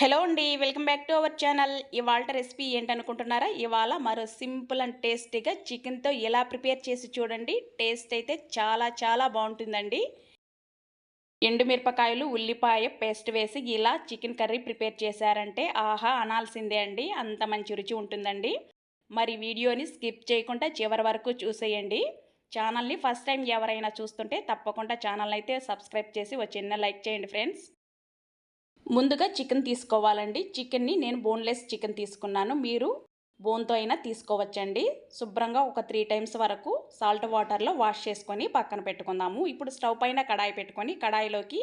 Hello అండి welcome back to our channel. ఇవాళ recipe ఏంటనుకుంటున్నారా? ఇవాళ మరో సింపుల్ అండ్ టేస్టీగా చికెన్తో ఎలా ప్రిపేర్ చేసి చూడండి. టేస్ట్ అయితే చాలా చాలా బాగుంటుందండి. ఎండుమిరపకాయలు ఉల్లిపాయ పేస్ట్ వేసి ఇలా చికెన్ కర్రీ ప్రిపేర్ చేశారంటే ఆహా అనాల్సిందే అండి. అంత మంచి రుచి ఉంటుందండి. మరి వీడియోని స్కిప్ చేయకుండా చివరి వరకు చూసేయండి. ఛానల్ని ఫస్ట్ టైం ఎవరైనా చూస్తుంటే తప్పకుండా ఛానల్ అయితే సబ్స్క్రైబ్ చేసి ఒక చిన్న లైక్ చేయండి ఫ్రెండ్స్. ముందుగా చికెన్ తీసుకోవాలండి. చికెన్ని నేను బోన్లెస్ చికెన్ తీసుకున్నాను. మీరు బోన్తో అయినా తీసుకోవచ్చండి. శుభ్రంగా ఒక త్రీ టైమ్స్ వరకు సాల్ట్ వాటర్లో వాష్ చేసుకొని పక్కన పెట్టుకుందాము. ఇప్పుడు స్టవ్ పైన కడాయి పెట్టుకొని కడాయిలోకి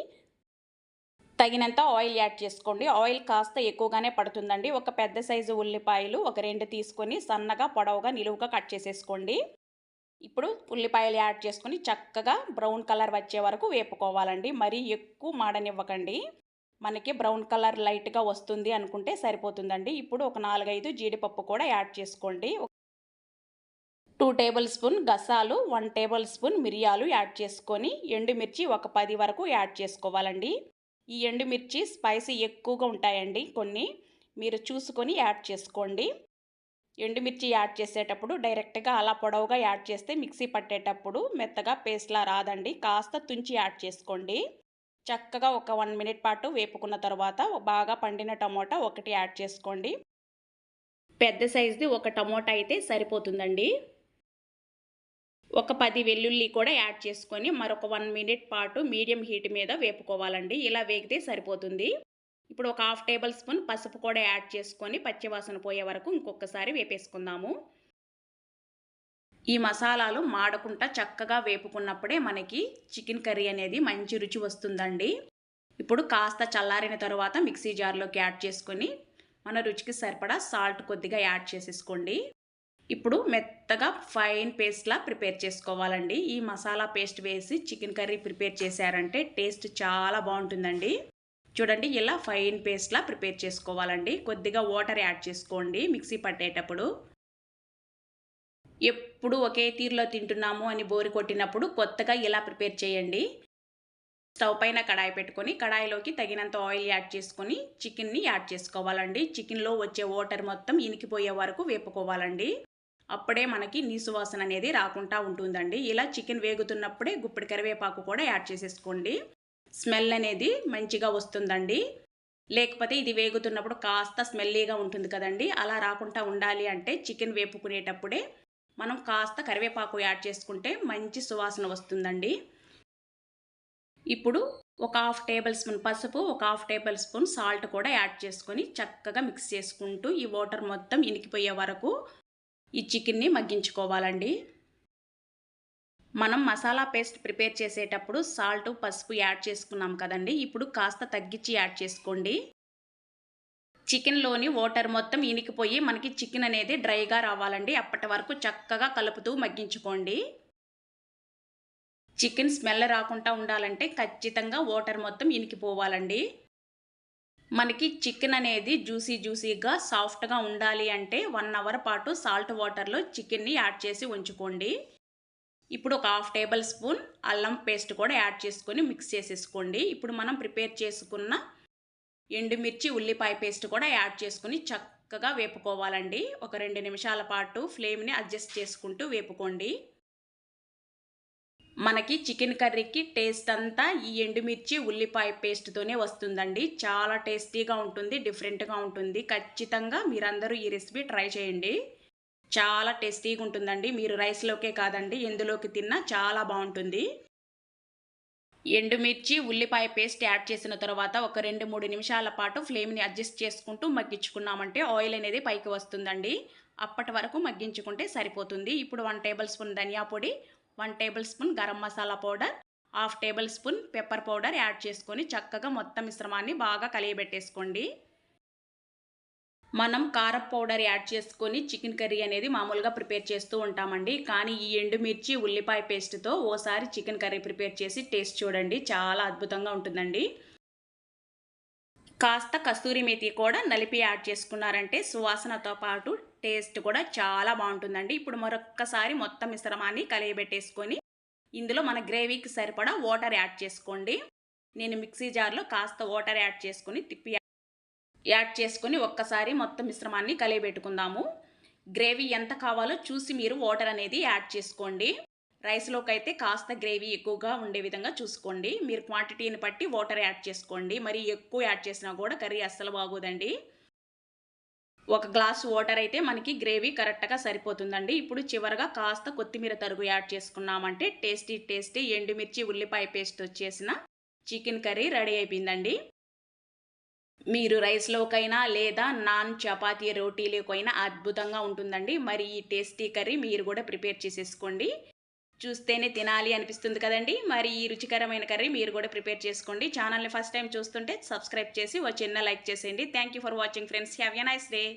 తగినంత ఆయిల్ యాడ్ చేసుకోండి. ఆయిల్ కాస్త ఎక్కువగానే పడుతుందండి. ఒక పెద్ద సైజు ఉల్లిపాయలు ఒక రెండు తీసుకొని సన్నగా పొడవుగా నిలువుగా కట్ చేసేసుకోండి. ఇప్పుడు ఉల్లిపాయలు యాడ్ చేసుకొని చక్కగా బ్రౌన్ కలర్ వచ్చే వరకు వేపుకోవాలండి. మరీ ఎక్కువ మాడనివ్వకండి. మనకి బ్రౌన్ కలర్ లైట్గా వస్తుంది అనుకుంటే సరిపోతుందండి. ఇప్పుడు ఒక నాలుగైదు జీడిపప్పు కూడా యాడ్ చేసుకోండి. టూ టేబుల్ స్పూన్ గసాలు వన్ టేబుల్ స్పూన్ మిరియాలు యాడ్ చేసుకొని ఎండుమిర్చి ఒక పది వరకు యాడ్ చేసుకోవాలండి. ఈ ఎండుమిర్చి స్పైసీ ఎక్కువగా ఉంటాయండి కొన్ని. మీరు చూసుకొని యాడ్ చేసుకోండి. ఎండుమిర్చి యాడ్ చేసేటప్పుడు డైరెక్ట్గా అలా పొడవుగా యాడ్ చేస్తే మిక్సీ పట్టేటప్పుడు మెత్తగా పేస్ట్లా రాదండి. కాస్త తుంచి యాడ్ చేసుకోండి. చక్కగా ఒక వన్ మినిట్ పాటు వేపుకున్న తర్వాత బాగా పండిన టమోటా ఒకటి యాడ్ చేసుకోండి. పెద్ద సైజుది ఒక టమోటా అయితే సరిపోతుందండి. ఒక పది వెల్లుల్లి కూడా యాడ్ చేసుకొని మరొక వన్ మినిట్ పాటు మీడియం హీట్ మీద వేపుకోవాలండి. ఇలా వేగితే సరిపోతుంది. ఇప్పుడు ఒక హాఫ్ టేబుల్ స్పూన్ పసుపు కూడా యాడ్ చేసుకొని పచ్చివాసన పోయే వరకు ఇంకొకసారి వేపేసుకుందాము. ఈ మసాలాలు మాడకుండా చక్కగా వేపుకున్నప్పుడే మనకి చికెన్ కర్రీ అనేది మంచి రుచి వస్తుందండి. ఇప్పుడు కాస్త చల్లారిన తర్వాత మిక్సీ జార్లోకి యాడ్ చేసుకొని మన రుచికి సరిపడా సాల్ట్ కొద్దిగా యాడ్ చేసేసుకోండి. ఇప్పుడు మెత్తగా ఫైన్ పేస్ట్లా ప్రిపేర్ చేసుకోవాలండి. ఈ మసాలా పేస్ట్ వేసి చికెన్ కర్రీ ప్రిపేర్ చేశారంటే టేస్ట్ చాలా బాగుంటుందండి. చూడండి ఇలా ఫైన్ పేస్ట్లా ప్రిపేర్ చేసుకోవాలండి. కొద్దిగా వాటర్ యాడ్ చేసుకోండి మిక్సీ పట్టేటప్పుడు. ఎప్పుడు ఒకే తీరులో తింటున్నాము అని బోరి కొట్టినప్పుడు కొత్తగా ఇలా ప్రిపేర్ చేయండి? స్టవ్ పైన కడాయి పెట్టుకొని కడాయిలోకి తగినంత ఆయిల్ యాడ్ చేసుకొని చికెన్ని యాడ్ చేసుకోవాలండి. చికెన్లో వచ్చే వాటర్ మొత్తం ఇనికిపోయే వరకు వేపుకోవాలండి. అప్పుడే మనకి నీసు వాసన అనేది రాకుండా ఉంటుందండి. ఇలా చికెన్ వేగుతున్నప్పుడే గుప్పిడి కరివేపాకు కూడా యాడ్ చేసేసుకోండి. స్మెల్ అనేది మంచిగా వస్తుందండి. లేకపోతే ఇది వేగుతున్నప్పుడు కాస్త స్మెల్లీగా ఉంటుంది కదండి. అలా రాకుండా ఉండాలి అంటే చికెన్ వేపుకునేటప్పుడే మనం కాస్త కరివేపాకు యాడ్ చేసుకుంటే మంచి సువాసన వస్తుందండి. ఇప్పుడు ఒక హాఫ్ టేబుల్ స్పూన్ పసుపు ఒక హాఫ్ టేబుల్ స్పూన్ సాల్ట్ కూడా యాడ్ చేసుకొని చక్కగా మిక్స్ చేసుకుంటూ ఈ వాటర్ మొత్తం ఇనికిపోయే వరకు ఈ చికెన్ని మగ్గించుకోవాలండి. మనం మసాలా పేస్ట్ ప్రిపేర్ చేసేటప్పుడు సాల్ట్ పసుపు యాడ్ చేసుకున్నాం కదండి. ఇప్పుడు కాస్త తగ్గించి యాడ్ చేసుకోండి. చికెన్లోని వాటర్ మొత్తం ఇనికిపోయి మనకి చికెన్ అనేది డ్రైగా రావాలండి. అప్పటి వరకు చక్కగా కలుపుతూ మగ్గించుకోండి. చికెన్ స్మెల్ రాకుండా ఉండాలంటే ఖచ్చితంగా వాటర్ మొత్తం ఇనికిపోవాలండి. మనకి చికెన్ అనేది జ్యూసీ జ్యూసీగా సాఫ్ట్గా ఉండాలి అంటే వన్ అవర్ పాటు సాల్ట్ వాటర్లో చికెన్ని యాడ్ చేసి ఉంచుకోండి. ఇప్పుడు ఒక హాఫ్ టేబుల్ స్పూన్ అల్లం పేస్ట్ కూడా యాడ్ చేసుకొని మిక్స్ చేసేసుకోండి. ఇప్పుడు మనం ప్రిపేర్ చేసుకున్న ఎండుమిర్చి ఉల్లిపాయ పేస్ట్ కూడా యాడ్ చేసుకుని చక్కగా వేపుకోవాలండి. ఒక రెండు నిమిషాల పాటు ఫ్లేమ్ని అడ్జస్ట్ చేసుకుంటూ వేపుకోండి. మనకి చికెన్ కర్రీకి టేస్ట్ అంతా ఈ ఎండుమిర్చి ఉల్లిపాయ పేస్ట్తోనే వస్తుందండి. చాలా టేస్టీగా ఉంటుంది డిఫరెంట్గా ఉంటుంది. ఖచ్చితంగా మీరందరూ ఈ రెసిపీ ట్రై చేయండి. చాలా టేస్టీగా ఉంటుందండి. మీరు రైస్లోకే కాదండి ఎందులోకి తిన్నా చాలా బాగుంటుంది. ఎండుమిర్చి ఉల్లిపాయ పేస్ట్ యాడ్ చేసిన తర్వాత ఒక రెండు మూడు నిమిషాల పాటు ఫ్లేమ్ని అడ్జస్ట్ చేసుకుంటూ మగ్గించుకున్నామంటే ఆయిల్ అనేది పైకి వస్తుందండి. అప్పటి వరకు మగ్గించుకుంటే సరిపోతుంది. ఇప్పుడు వన్ టేబుల్ స్పూన్ ధనియా పొడి one tablespoon garam masala powder half tablespoon pepper powder add చేసుకొని చక్కగా మొత్తం మిశ్రమాన్ని బాగా కలియబెట్టేసుకోండి. మనం కారం పౌడర్ యాడ్ చేసుకొని చికెన్ కర్రీ అనేది మామూలుగా ప్రిపేర్ చేస్తూ ఉంటామండి. కానీ ఈ ఎండుమిర్చి ఉల్లిపాయ పేస్ట్తో ఓసారి చికెన్ కర్రీ ప్రిపేర్ చేసి టేస్ట్ చూడండి. చాలా అద్భుతంగా ఉంటుందండి. కాస్త కస్తూరి మేతి కూడా నలిపి యాడ్ చేసుకున్నారంటే సువాసనతో పాటు టేస్ట్ కూడా చాలా బాగుంటుందండి. ఇప్పుడు మరొక్కసారి మొత్తం మిశ్రమాన్ని కలియబెట్టేసుకొని ఇందులో మన గ్రేవీకి సరిపడా వాటర్ యాడ్ చేసుకోండి. నేను మిక్సీ జార్లో కాస్త వాటర్ యాడ్ చేసుకొని తిప్పి యాడ్ చేసుకొని ఒక్కసారి మొత్తం మిశ్రమాన్ని కలియబెట్టుకుందాము. గ్రేవీ ఎంత కావాలో చూసి మీరు వాటర్ అనేది యాడ్ చేసుకోండి. రైస్లోకి అయితే కాస్త గ్రేవీ ఎక్కువగా ఉండే విధంగా చూసుకోండి. మీరు క్వాంటిటీని బట్టి వాటర్ యాడ్ చేసుకోండి. మరి ఎక్కువ యాడ్ చేసినా కూడా కర్రీ అస్సలు బాగోదండి. ఒక గ్లాస్ వాటర్ అయితే మనకి గ్రేవీ కరెక్ట్గా సరిపోతుందండి. ఇప్పుడు చివరగా కాస్త కొత్తిమీర తరుగు యాడ్ చేసుకున్నామంటే టేస్టీ టేస్టీ ఎండుమిర్చి ఉల్లిపాయ పేస్ట్ వచ్చేసిన చికెన్ కర్రీ రెడీ అయిపోయిందండి. మీరు రైస్లోకైనా లేదా నాన్ చపాతీ రోటీలోకైనా అద్భుతంగా ఉంటుందండి. మరి ఈ టేస్టీ కర్రీ మీరు కూడా ప్రిపేర్ చేసేసుకోండి. చూస్తేనే తినాలి అనిపిస్తుంది కదండి. మరి ఈ రుచికరమైన కర్రీ మీరు కూడా ప్రిపేర్ చేసుకోండి. ఛానల్ని ఫస్ట్ టైం చూస్తుంటే సబ్స్క్రైబ్ చేసి ఒక చిన్న లైక్ చేసేయండి. Thank you for watching friends. Have a nice day.